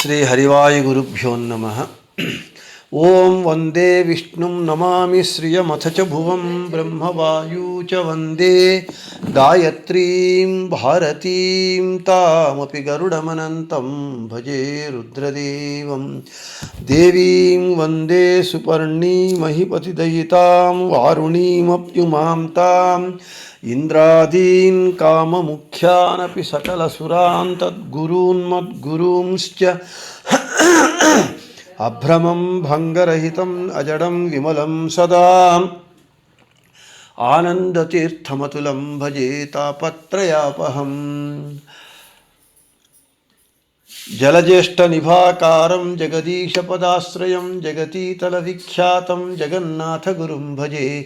श्रीहरिवायुगुरुभ्यो नमः ॐ वन्दे विष्णुं नमामि श्रियमथ च भुवं ब्रह्मवायू च वन्दे गायत्रीं भारतीं तामपि गरुडमनन्तं भजे रुद्रदेवं देवीं वन्दे सुपर्णीमहिपतिदयितां वारुणीमप्युमां ఇంద్రాదీన్ కామముఖ్యానపి సకలసురాన్ తద్గురూన్ మద్గురూంశ్చ అభ్రమం భంగరహితం అజడం విమలం సదా. ఆనందతీర్థమతులం భజే తాపత్రయాపహం. జలజ్యేష్ఠనిభాకారం జగదీశపదాశ్రయం జగతీతలవిఖ్యాతం జగన్నాథగురుం భజే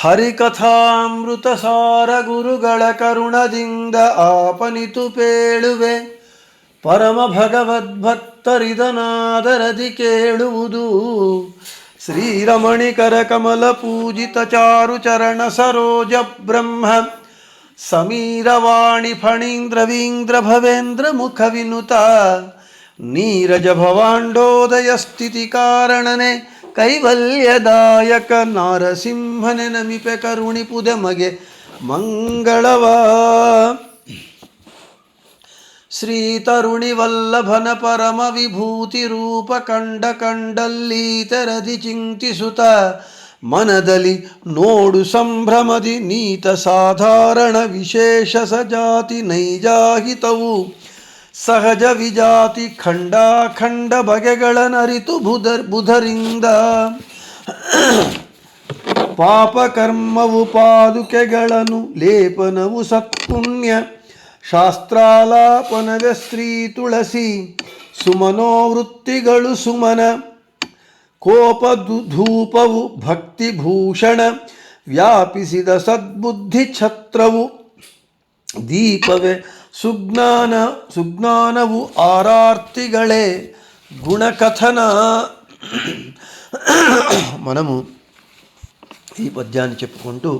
ಹರಿಕಥಾಮೃತಸಾರ ಗುರುಗಳ ಕರುಣದಿಂದ ಆಪನಿತು ಪೇಳುವೆ. ಪರಮ ಭಗವದ್ಭಕ್ತರಿದನಾದರದಿ ಕೇಳುವುದು. ಶ್ರೀರಮಣಿಕರ ಕಮಲ ಪೂಜಿತ ಚಾರು ಚರಣ ಸರೋಜ ಬ್ರಹ್ಮ. ಸಮೀರವಾಣಿ ಫಣೀಂದ್ರವೀಂದ್ರ ಭವೇಂದ್ರ ಮುಖ ವಿನುತ. ನೀರಜ ಭವಾಂಡೋದಯ ಸ್ಥಿತಿ ಕಾರಣನೆ. ಕೈವಲ್ಯದಾಯಕ ನಾರಸಿಂಹನೆ ನಮಿಪೆ ಕರುಣಿಪುದೆ ಮಗೆ ಮಂಗಳವ. ಶ್ರೀ ತರುಣಿ ವಲ್ಲಭನ ಪರಮ ವಿಭೂತಿ ರೂಪ ಕಂಡ ಕಂಡಲ್ಲಿ ತೆರದಿ ಚಿಂತಿಸುತ್ತ ಮನದಲ್ಲಿ ನೋಡು ಸಂಭ್ರಮದಿ ನೀತ ಸಾಧಾರಣ ವಿಶೇಷ ಸಜಾತಿ ನೈಜಾಹಿತವು. ಸಹಜ ವಿಜಾತಿ ಖಂಡಾಖಂಡ ಬಗೆಗಳನರಿತು ಬುಧರ್ ಬುಧರಿಂದ. ಪಾಪಕರ್ಮವು ಪಾದುಕೆಗಳನ್ನು, ಲೇಪನವು ಸತ್ಪುಣ್ಯ. ಶಾಸ್ತ್ರಾಲಾಪನವೇ ಸ್ತ್ರೀ ತುಳಸಿ, ಸುಮನೋವೃತ್ತಿಗಳು ಸುಮನ. ಕೋಪ ಧೂಪವು ಭಕ್ತಿಭೂಷಣ ವ್ಯಾಪಿಸಿದ ಸದ್ಬುದ್ಧಿ ಛತ್ರವು ದೀಪವೇ సుజ్ఞాన సుజ్ఞానవు ఆరార్తిగళే గుణకథన. మనము ఈ పద్యాన్ని చెప్పుకుంటూ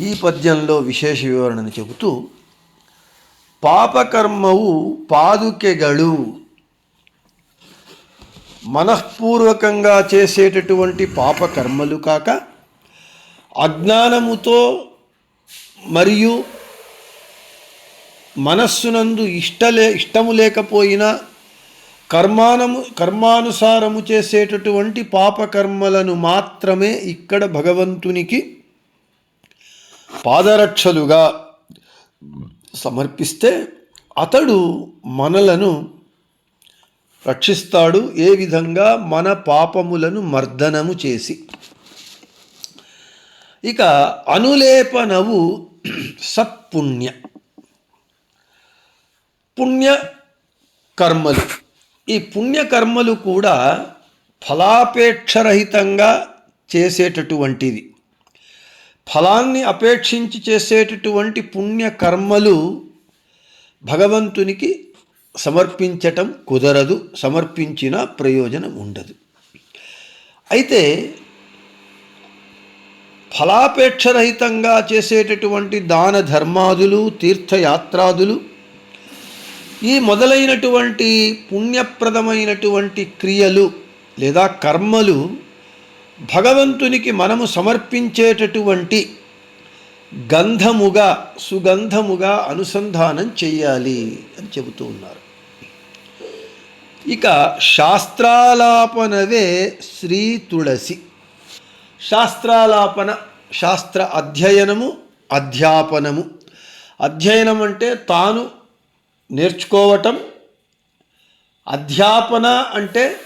ఈ పద్యంలో విశేష వివరణను చెబుతూ పాపకర్మవు పాదుకెగలు మనఃపూర్వకంగా చేసేటటువంటి పాపకర్మలు కాక అజ్ఞానముతో మరియు మనస్సునందు ఇష్టలే ఇష్టము లేకపోయినా కర్మానము కర్మానుసారము చేసేటటువంటి పాపకర్మలను మాత్రమే ఇక్కడ భగవంతునికి పాదరక్షలుగా సమర్పిస్తే అతడు మనలను రక్షిస్తాడు ఏ విధంగా మన పాపములను మర్దనము చేసి. ఇక అనులేపనవు సత్పుణ్య. పుణ్య కర్మలు. ఈ పుణ్యకర్మలు కూడా ఫలాపేక్షరహితంగా చేసేటటువంటిది. ఫలాన్ని అపేక్షించి చేసేటటువంటి పుణ్యకర్మలు భగవంతునికి సమర్పించటం కుదరదు సమర్పించిన ప్రయోజనం ఉండదు. అయితే ఫలాపేక్షరహితంగా చేసేటటువంటి దాన ధర్మాదులు తీర్థయాత్రాదులు ఈ మొదలైనటువంటి పుణ్యప్రదమైనటువంటి క్రియలు లేదా కర్మలు భగవంతునికి మనము సమర్పించేటటువంటి గంధముగా సుగంధముగా అనుసంధానం చెయ్యాలి అని చెబుతూ ఉన్నారు. ఇక శాస్త్రాలాపనవే శ్రీ తులసి. శాస్త్రాలాపన శాస్త్ర అధ్యయనము అధ్యాపనము. అధ్యయనం అంటే తాను నేర్చుకోవటం అధ్యాపన అంటే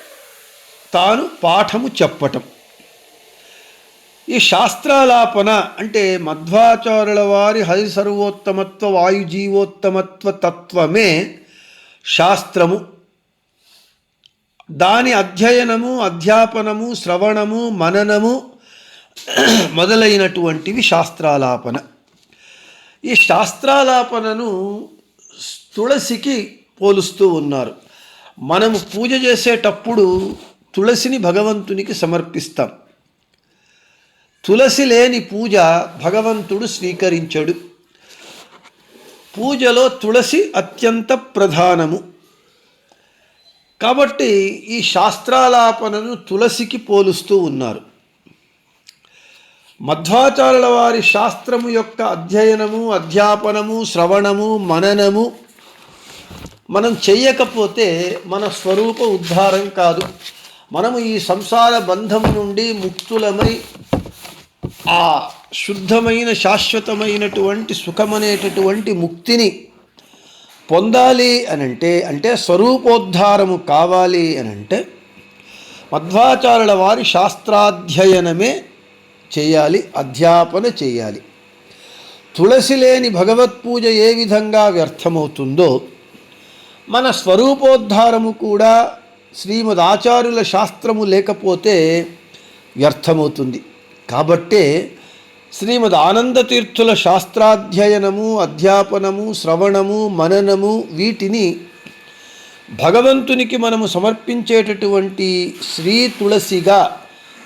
తాను పాఠము చెప్పటం. ఈ శాస్త్రాలాపన అంటే మధ్వాచార్యుల వారి హరి సర్వోత్తమత్వ వాయుజీవోత్తమత్వ తత్వమే శాస్త్రము. దాని అధ్యయనము అధ్యాపనము శ్రవణము మననము మొదలైనటువంటివి శాస్త్రాలాపన. ఈ శాస్త్రాలాపనను తులసికి పోలుస్తూ ఉన్నారు. మనము పూజ చేసేటప్పుడు తులసిని భగవంతునికి సమర్పిస్తాం. తులసి లేని పూజ భగవంతుడు స్వీకరించడు. పూజలో తులసి అత్యంత ప్రధానము. కాబట్టి ఈ శాస్త్రాలాపనను తులసికి పోలుస్తూ ఉన్నారు. మధ్వాచారుల వారి శాస్త్రము యొక్క అధ్యయనము అధ్యాపనము శ్రవణము మననము మనం చేయకపోతే మన స్వరూప ఉద్ధారం కాదు. మనము ఈ సంసార బంధము నుండి ముక్తులమై ఆ శుద్ధమైన శాశ్వతమైనటువంటి సుఖమనేటటువంటి ముక్తిని పొందాలి అని అంటే అంటే స్వరూపోద్ధారము కావాలి అని అంటే మధ్వాచారుల వారి శాస్త్రాధ్యయనమే చేయాలి అధ్యాపన చేయాలి. తులసి లేని భగవత్ పూజ ఏ విధంగా వ్యర్థమవుతుందో మన స్వరూపోద్ధారము కూడా శ్రీమద్ ఆచార్యుల శాస్త్రము లేకపోతే వ్యర్థమవుతుంది. కాబట్టే శ్రీమద్ ఆనందతీర్థుల శాస్త్రాధ్యయనము అధ్యాపనము శ్రవణము మననము వీటిని భగవంతునికి మనము సమర్పించేటటువంటి శ్రీ తులసిగా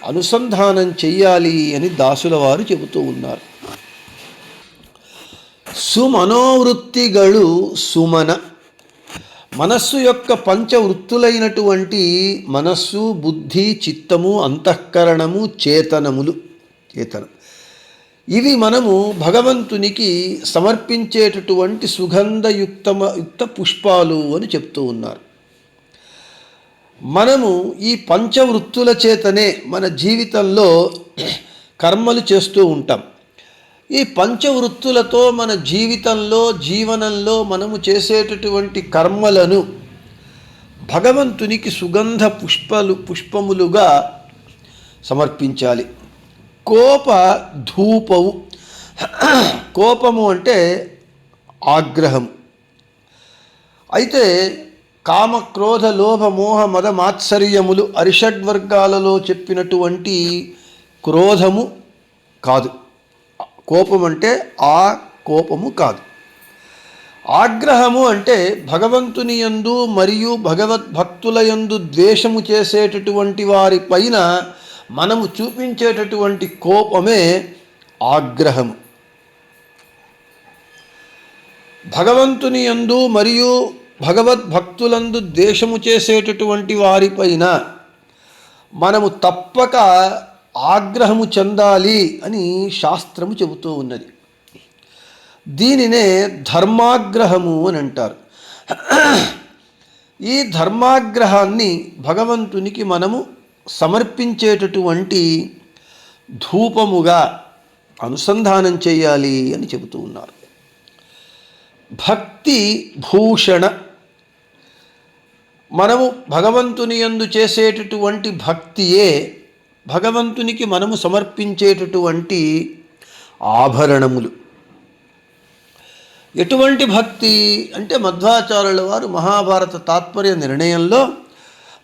అనుసంధానం చెయ్యాలి అని దాసుల వారు చెబుతూ ఉన్నారు. సుమనోవృత్తిగళు సుమన. మనస్సు యొక్క పంచవృత్తులైనటువంటి మనస్సు బుద్ధి చిత్తము అంతఃకరణము చేతనములు చేతనం. ఇవి మనము భగవంతునికి సమర్పించేటటువంటి సుగంధయుక్తమ యుక్త పుష్పాలు అని చెప్తూ ఉన్నారు. మనము ఈ పంచవృత్తుల చేతనే మన జీవితంలో కర్మలు చేస్తూ ఉంటాం. ఈ పంచవృత్తులతో మన జీవితంలో జీవనంలో మనము చేసేటటువంటి కర్మలను భగవంతునికి సుగంధ పుష్పలు పుష్పములుగా సమర్పించాలి. కోప ధూపవు. కోపము అంటే ఆగ్రహం. అయితే కామ క్రోధ లోభ మోహ మద మాత్సర్యములు అరిషడ్వర్గాలలో చెప్పినటువంటి క్రోధము కాదు. కోపం అంటే ఆ కోపము కాదు. ఆగ్రహము అంటే భగవంతుని యందు మరియు భగవద్భక్తుల యందు ద్వేషము చేసేటటువంటి వారి పైన మనము చూపించేటటువంటి కోపమే ఆగ్రహము. భగవంతుని యందు మరియు భగవద్భక్తులందు ద్వేషము చేసేటటువంటి వారిపైన మనము తప్పక ఆగ్రహము చెందాలి అని శాస్త్రము చెబుతూ ఉన్నది. దీనినే ధర్మాగ్రహము అని అంటారు. ఈ ధర్మాగ్రహాన్ని భగవంతునికి మనము సమర్పించేటటువంటి ధూపముగా అనుసంధానం చేయాలి అని చెబుతూ ఉన్నారు. భక్తి భూషణ. మనము భగవంతుని యందు చేసేటటువంటి భక్తియే భగవంతునికి మనము సమర్పించేటటువంటి ఆభరణములు. ఎటువంటి భక్తి అంటే మధ్వాచార్యుల వారు మహాభారత తాత్పర్య నిర్ణయంలో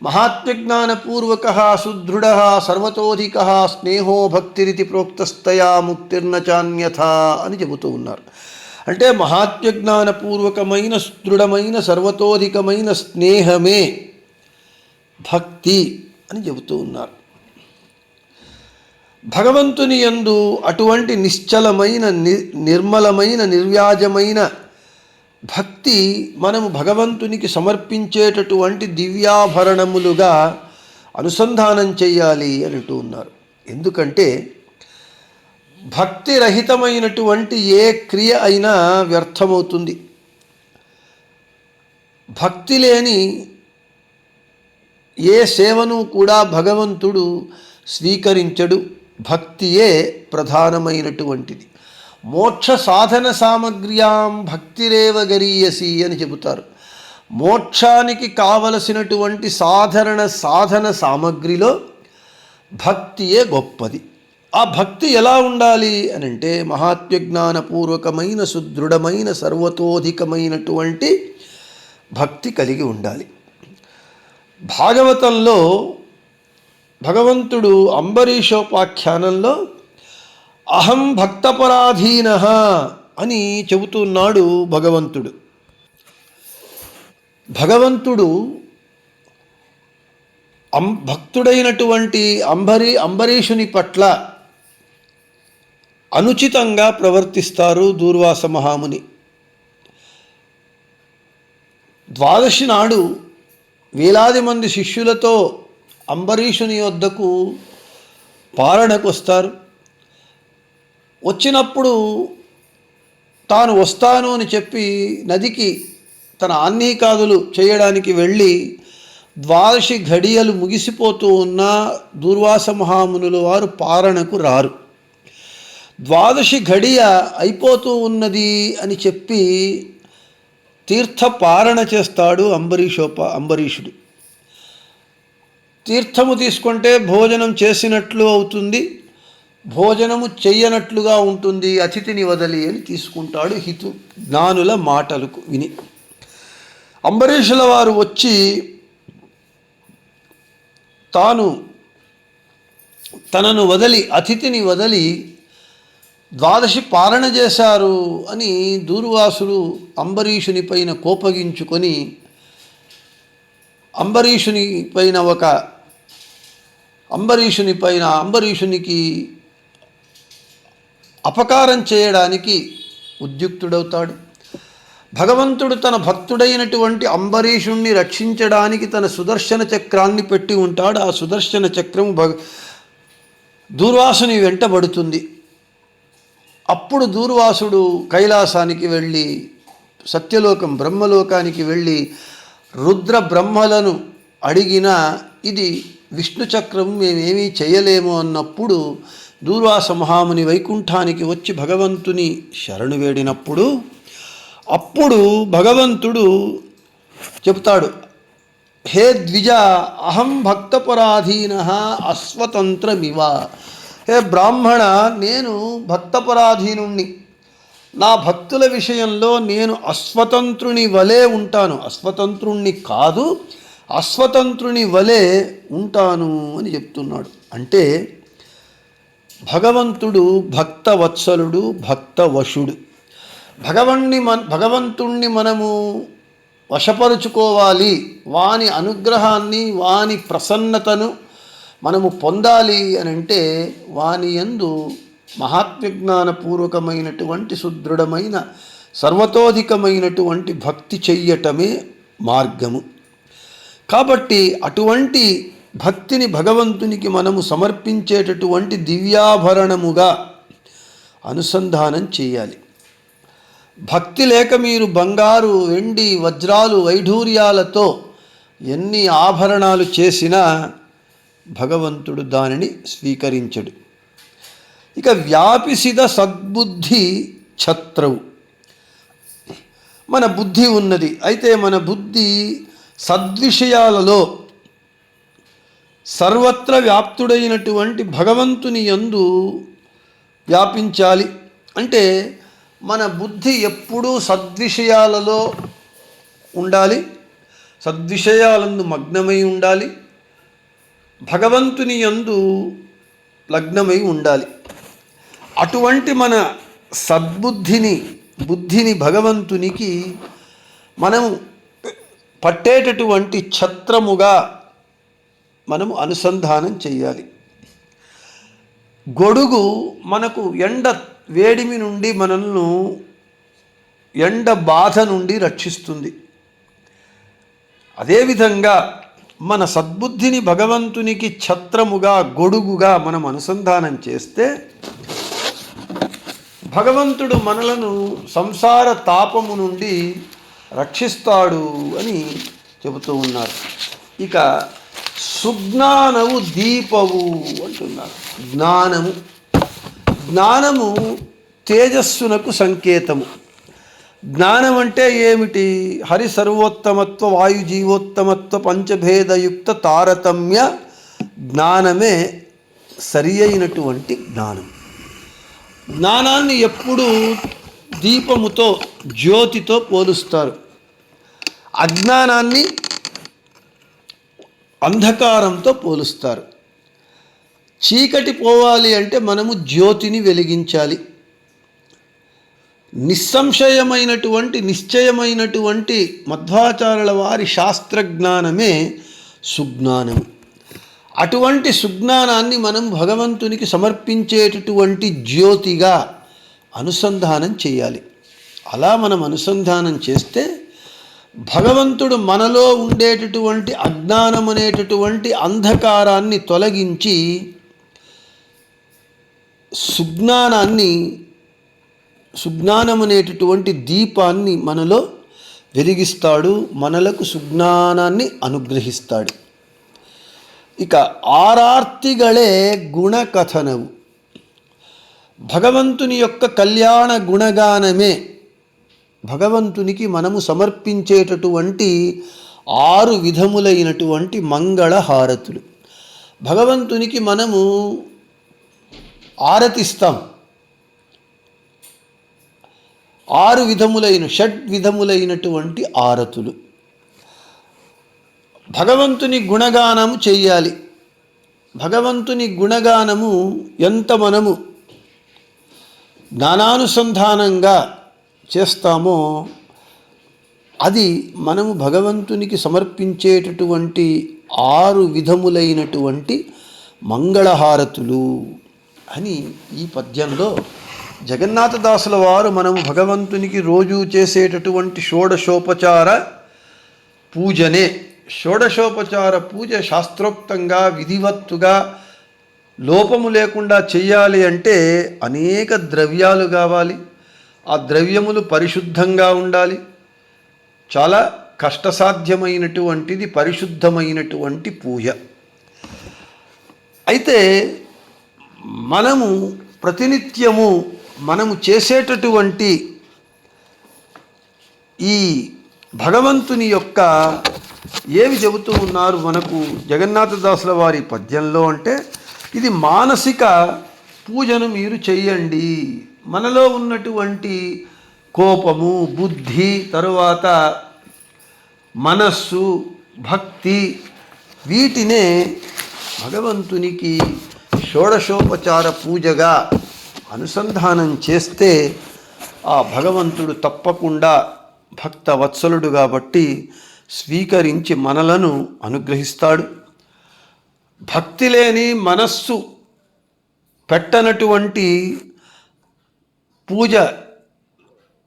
మహాత్మజ్ఞానపూర్వక సుదృఢ సర్వతోధిక స్నేహో భక్తిరితి ప్రోక్తస్తయా ముక్తిర్న చాన్యథ అని చెబుతూ ఉన్నారు. అంటే మహాత్మజ్ఞానపూర్వకమైన సుదృఢమైన సర్వతోధికమైన స్నేహమే భక్తి అని చెబుతూ ఉన్నారు. భగవంతుని యందు అటువంటి నిశ్చలమైన ని నిర్మలమైన నిర్వ్యాజమైన భక్తి మనము భగవంతునికి సమర్పించేటటువంటి దివ్యాభరణములుగా అనుసంధానం చేయాలి అంటూ ఉన్నారు. ఎందుకంటే భక్తి రహితమైనటువంటి ఏ క్రియ అయినా వ్యర్థమవుతుంది. భక్తి లేని ఏ సేవను కూడా భగవంతుడు స్వీకరించడు. భక్తియే ప్రధానమైనటువంటిది. మోక్ష సాధన సామగ్ర్యాం భక్తిరేవ గరీయసి అని చెబుతారు. మోక్షానికి కావలసినటువంటి సాధారణ సాధన సామగ్రిలో భక్తియే గొప్పది. ఆ భక్తి ఎలా ఉండాలి అని అంటే మహాత్మ్యజ్ఞానపూర్వకమైన సుదృఢమైన సర్వతోధికమైనటువంటి భక్తి కలిగి ఉండాలి. భాగవతంలో భగవంతుడు అంబరీషోపాఖ్యానంలో అహం భక్తపరాధీన అని చెబుతున్నాడు భగవంతుడు. భగవంతుడు అం భక్తుడైనటువంటి అంబరీ అంబరీషుని పట్ల అనుచితంగా ప్రవర్తిస్తారు దూర్వాస మహాముని. ద్వాదశి నాడు వేలాది మంది శిష్యులతో అంబరీషుని వద్దకు పాలనకు వస్తారు. వచ్చినప్పుడు తాను వస్తాను అని చెప్పి నదికి తన ఆన్నికాదులు చేయడానికి వెళ్ళి ద్వాదశి ఘడియలు ముగిసిపోతూ ఉన్న దూర్వాస మహామునుల వారు పారణకు రారు. ద్వాదశి ఘడియ అయిపోతూ ఉన్నది అని చెప్పి తీర్థ పారణ చేస్తాడు అంబరీషోప అంబరీషుడు. తీర్థము తీసుకుంటే భోజనం చేసినట్లు అవుతుంది భోజనము చెయ్యనట్లుగా ఉంటుంది అతిథిని వదలి అని తీసుకుంటాడు హితు జ్ఞానుల మాటలకు విని. అంబరీషుల వారు వచ్చి తాను తనను వదలి అతిథిని వదలి ద్వాదశి పాలన చేశారు అని దూర్వాసులు అంబరీషుని పైన కోపగించుకొని అంబరీషుని పైన ఒక అంబరీషుని పైన అంబరీషునికి అపకారం చేయడానికి ఉద్యుక్తుడవుతాడు. భగవంతుడు తన భక్తుడైనటువంటి అంబరీషుణ్ణి రక్షించడానికి తన సుదర్శన చక్రాన్ని పెట్టి ఉంటాడు. ఆ సుదర్శన చక్రం భగ దూర్వాసుని వెంటబడుతుంది అప్పుడు దూర్వాసుడు కైలాసానికి వెళ్ళి సత్యలోకం బ్రహ్మలోకానికి వెళ్ళి రుద్ర బ్రహ్మలను అడిగిన ఇది విష్ణు చక్రం మేమేమీ చేయలేము అన్నప్పుడు దూర్వాస మహాముని వైకుంఠానికి వచ్చి భగవంతుని శరణు వేడినప్పుడు అప్పుడు భగవంతుడు చెప్తాడు హే ద్విజ అహం భక్తపరాధీన అస్వతంత్రమివ హే బ్రాహ్మణ నేను భక్తపరాధీనుణ్ణి. నా భక్తుల విషయంలో నేను అస్వతంత్రుని వలె ఉంటాను. అస్వతంత్రుణ్ణి కాదు అస్వతంత్రుని వలె ఉంటాను అని చెప్తున్నాడు. అంటే భగవంతుడు భక్తవత్సలుడు భక్తవశుడు. భగవణ్ణి మన భగవంతుణ్ణి మనము వశపరుచుకోవాలి. వాని అనుగ్రహాన్ని వాని ప్రసన్నతను మనము పొందాలి అని అంటే వాని యందు మహాత్మజ్ఞానపూర్వకమైనటువంటి సుదృఢమైన సర్వతోధికమైనటువంటి భక్తి చెయ్యటమే మార్గము. కాబట్టి అటువంటి భక్తిని భగవంతునికి మనము సమర్పించేటటువంటి దివ్యాభరణముగా అనుసంధానం చేయాలి. భక్తి లేక మీరు బంగారు వెండి వజ్రాలు వైఢూర్యాలతో ఎన్ని ఆభరణాలు చేసినా భగవంతుడు దానిని స్వీకరించడు. ఇక వ్యాపిసిద సద్బుద్ధి ఛత్రవు. మన బుద్ధి ఉన్నది. అయితే మన బుద్ధి సద్విషయాలలో సర్వత్ర వ్యాప్తుడైనటువంటి భగవంతుని యందు వ్యాపించాలి. అంటే మన బుద్ధి ఎప్పుడూ సద్విషయాలలో ఉండాలి. సద్విషయాలందు మగ్నమై ఉండాలి. భగవంతుని యందు లగ్నమై ఉండాలి. అటువంటి మన సద్బుద్ధిని బుద్ధిని భగవంతునికి మనము పట్టేటటువంటి ఛత్రముగా మనము అనుసంధానం చేయాలి గొడుగు మనకు ఎండ వేడిమి నుండి మనల్ని ఎండ బాధ నుండి రక్షిస్తుంది. అదేవిధంగా మన సద్బుద్ధిని భగవంతునికి ఛత్రముగా గొడుగుగా మనం అనుసంధానం చేస్తే భగవంతుడు మనలను సంసార తాపము నుండి రక్షిస్తాడు అని చెబుతూ ఉన్నారు. ఇక సుజ్ఞానవు దీపవు అంటున్నారు. జ్ఞానము. జ్ఞానము తేజస్సునకు సంకేతము. జ్ఞానం అంటే ఏమిటి? హరి సర్వోత్తమత్వ వాయు జీవోత్తమత్వ పంచభేదయుక్త తారతమ్య జ్ఞానమే సరి అయినటువంటి జ్ఞానం. జ్ఞానాన్ని ఎప్పుడూ దీపముతో జ్యోతితో పోలుస్తారు. అజ్ఞానాన్ని అంధకారంతో పోలుస్తారు. చీకటి పోవాలి అంటే మనము జ్యోతిని వెలిగించాలి. నిస్సంశయమైనటువంటి నిశ్చయమైనటువంటి మధ్వాచారుల వారి శాస్త్రజ్ఞానమే సుజ్ఞానం అటువంటి సుజ్ఞానాన్ని మనం భగవంతునికి సమర్పించేటటువంటి జ్యోతిగా అనుసంధానం చేయాలి. అలా మనం అనుసంధానం చేస్తే భగవంతుడు మనలో ఉండేటటువంటి అజ్ఞానం అనేటటువంటి అంధకారాన్ని తొలగించి సుజ్ఞానాన్ని సుజ్ఞానం అనేటటువంటి దీపాన్ని మనలో వెలిగిస్తాడు మనలకు సుజ్ఞానాన్ని అనుగ్రహిస్తాడు. ఇక ఆరార్తిగళే గుణకథనవు. భగవంతుని యొక్క కళ్యాణ గుణగానమే. భగవంతునికి మనము సమర్పించేటటువంటి ఆరు విధములైనటువంటి మంగళ హారతులు భగవంతునికి మనము ఆరతిస్తాం. ఆరు విధములైన షడ్ విధములైనటువంటి ఆరతులు. భగవంతుని గుణగానము చేయాలి. భగవంతుని గుణగానము ఎంత మనము జ్ఞానానుసంధానంగా చేస్తామో అది మనము భగవంతునికి సమర్పించేటటువంటి ఆరు విధములైనటువంటి మంగళహారతులు అని ఈ పద్యంలో జగన్నాథదాసుల వారు మనము భగవంతునికి రోజు చేసేటటువంటి షోడశోపచార పూజనే. షోడశోపచార పూజ శాస్త్రోక్తంగా విధివత్తుగా లోపము లేకుండా చెయ్యాలి అంటే అనేక ద్రవ్యాలు కావాలి. ఆ ద్రవ్యములు పరిశుద్ధంగా ఉండాలి. చాలా కష్టసాధ్యమైనటువంటిది పరిశుద్ధమైనటువంటి పూజ. అయితే మనము ప్రతినిత్యము మనము చేసేటటువంటి ఈ భగవంతుని యొక్క ఏమి చెబుతూ ఉన్నారు మనకు జగన్నాథదాసుల వారి పద్యంలో అంటే ఇది మానసిక పూజను మీరు చెయ్యండి. మనలో ఉన్నటువంటి కోపము బుద్ధి తరువాత మనస్సు భక్తి వీటినే భగవంతునికి షోడశోపచార పూజగా అనుసంధానం చేస్తే ఆ భగవంతుడు తప్పకుండా భక్త వత్సలుడు కాబట్టి స్వీకరించి మనలను అనుగ్రహిస్తాడు. భక్తి లేని మనస్సు పెట్టనటువంటి పూజ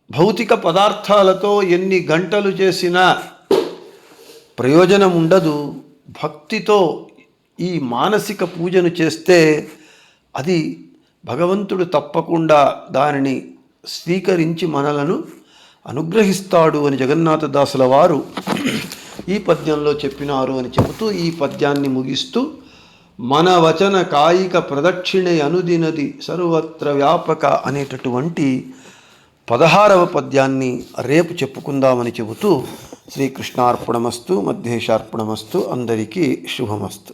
భౌతిక పదార్థాలతో ఎన్ని గంటలు చేసినా ప్రయోజనం ఉండదు. భక్తితో ఈ మానసిక పూజను చేస్తే అది భగవంతుడు తప్పకుండా దానిని స్వీకరించి మనలను అనుగ్రహిస్తాడు అని జగన్నాథదాసుల వారు ఈ పద్యంలో చెప్పినారు అని చెబుతూ ఈ పద్యాన్ని ముగిస్తూ మన వచన కాయిక ప్రదక్షిణే అనుదినది సర్వత్ర వ్యాపక అనేటటువంటి పదహారవ పద్యాన్ని రేపు చెప్పుకుందామని చెబుతూ శ్రీకృష్ణార్పణమస్తు మధ్యేశార్పణమస్తు అందరికీ శుభమస్తు.